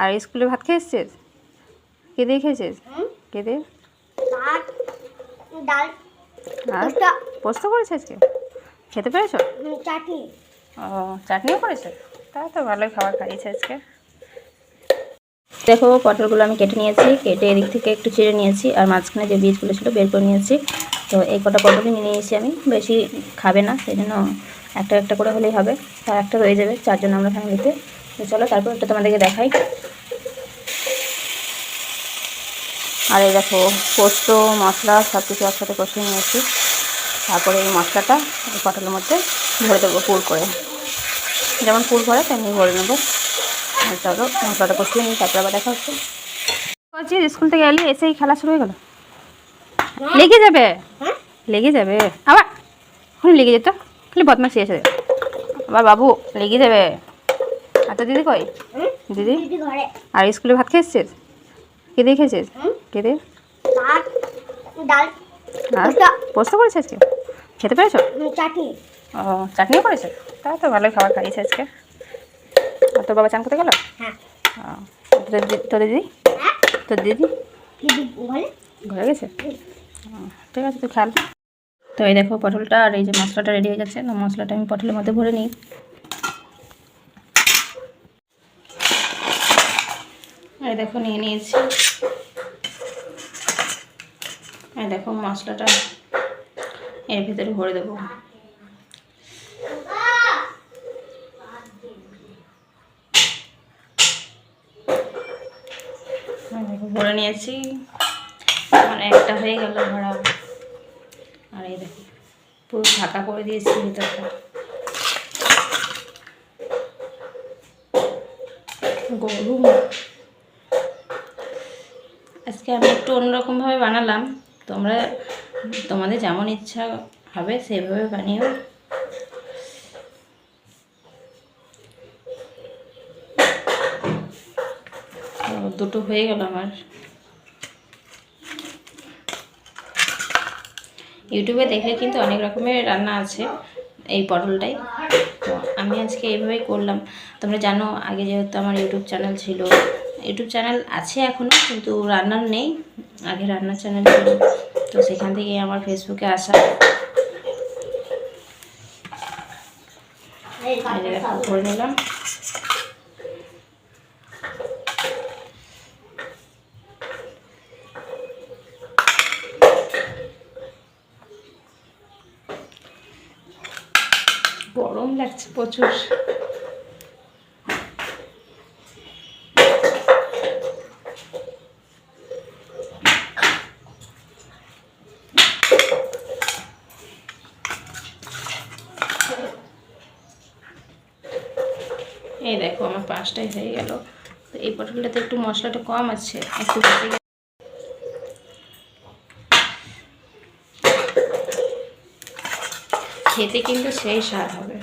আর স্কুলে ভাত খেয়ে এসছিস? কে দিয়ে খেয়েছিস? কে দিয়ে? আর পোস্ত। করেছে আজকে? খেতে পেরেছ? চাটনি। ও চাটনিও করেছে? তা তো ভালোই খাবার খাইয়েছে আজকে। দেখো পটলগুলো আমি কেটে নিয়েছি কেটে এদিক থেকে একটু চিড়ে নিয়েছি আর মাঝখানে যে বীজগুলো ছিল বের করে নিয়েছি। তো এই কটা পটলই নিয়ে নিয়েছি আমি বেশি খাবে না সেই জন্য একটা একটা করে হলেই হবে তার একটা রয়ে যাবে চারজন আমরা ফ্যামিলিতে তো চলো তারপর একটু তোমাদেরকে দেখাই। আর এই দেখো পোস্ত মশলা সব কিছু একসাথে কষিয়ে নিয়েছি। তারপরে এই মশলাটা এই পটলের মধ্যে ভরে দেবো পুর করে। যেমন পুর করে তেমনি ভরে নেব। আর চলো মশলাটা কষিয়ে নিই তারপরে আবার দেখা হচ্ছে। বলছি স্কুল থেকে এলি এসেই খেলা শুরু হয়ে গেল? লেগে যাবে? হ্যাঁ। লেগে যাবে? আবার? লেগে যেত খালি বদমাসি এসে আবার বাবু লেগে যাবে? আর তো দিদি কই? দিদি? আর স্কুলে ভাত খেয়েছিস? কে দিয়ে খেয়েছিস? হুম? কে আর পোস্তা পোস্ত করেছে আজকে? খেতে পেরেছ? চাটনি। ও চাটনিও করেছে? তা তো ভালোই খাবার খাইয়েছে আজকে। আর তোর বাবা চান করতে গেল? হ্যাঁ। তোর দিদি? তোর দিদি? হ্যাঁ ঘরে? গেছে? ঠিক আছে তুই খেয়াল তো এই দেখো পটলটা আর এই যে মশলাটা রেডি হয়ে গেছে। না মশলাটা আমি পটলের মধ্যে ভরে নিই। এই দেখো, নিয়ে নিয়েছি। এই দেখো, মশলাটা এর ভিতরে ভরে দেবো। ভরে নিয়েছি। আমার একটা হয়ে গেল ভরা। আর এই দেখো, পুরো ঢাকা করে দিয়েছি ভিতরটা। গরম। আজকে আমি একটু অন্যরকমভাবে বানালাম। তোমরা, তোমাদের যেমন ইচ্ছা হবে সেভাবে বানিও। দুটো হয়ে গেল আমার। ইউটিউবে দেখলে কিন্তু অনেক রকমের রান্না আছে এই পটলটাই। তো আমি আজকে এইভাবেই করলাম। তোমরা জানো, আগে যেহেতু আমার ইউটিউব চ্যানেল ছিল ইউটিউব চ্যানেল আছে এখনও কিন্তু রান্নার নেই। আগে রান্নার চ্যানেল ছিল। তো সেখান থেকেই আমার ফেসবুকে আসা। করে নিলাম। গরম লাগছে প্রচুর। এই দেখো, আমার পাঁচটাই হয়ে গেল। তো এই পটলটাতে একটু মশলাটা কম আছে, একটু খেতে কিন্তু সেই স্বাদ হবে।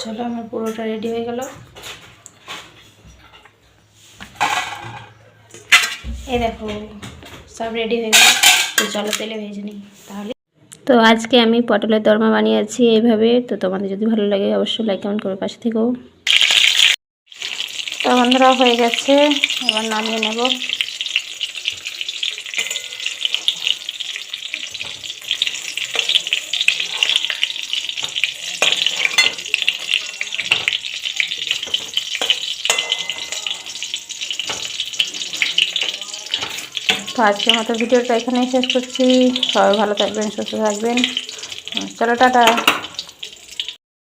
চলো, আমার পুরোটা রেডি হয়ে গেল। এই দেখো, সব রেডি হয়ে গেল তো চলো তেলে ভেজে নিই তাহলে। তো আজকে আমি পটলের দরমা বানিয়েছি এইভাবে। তো তোমাদের যদি ভালো লাগে অবশ্যই লাইক কমেন্ট করে পাশে থেকেও তো বন্ধুরা, হয়ে গেছে। এবার নামিয়ে নেব। তো আজকের মতো ভিডিওটা এখানেই শেষ করছি। সবাই ভালো থাকবেন সুস্থ থাকবেন। চলো টাটা।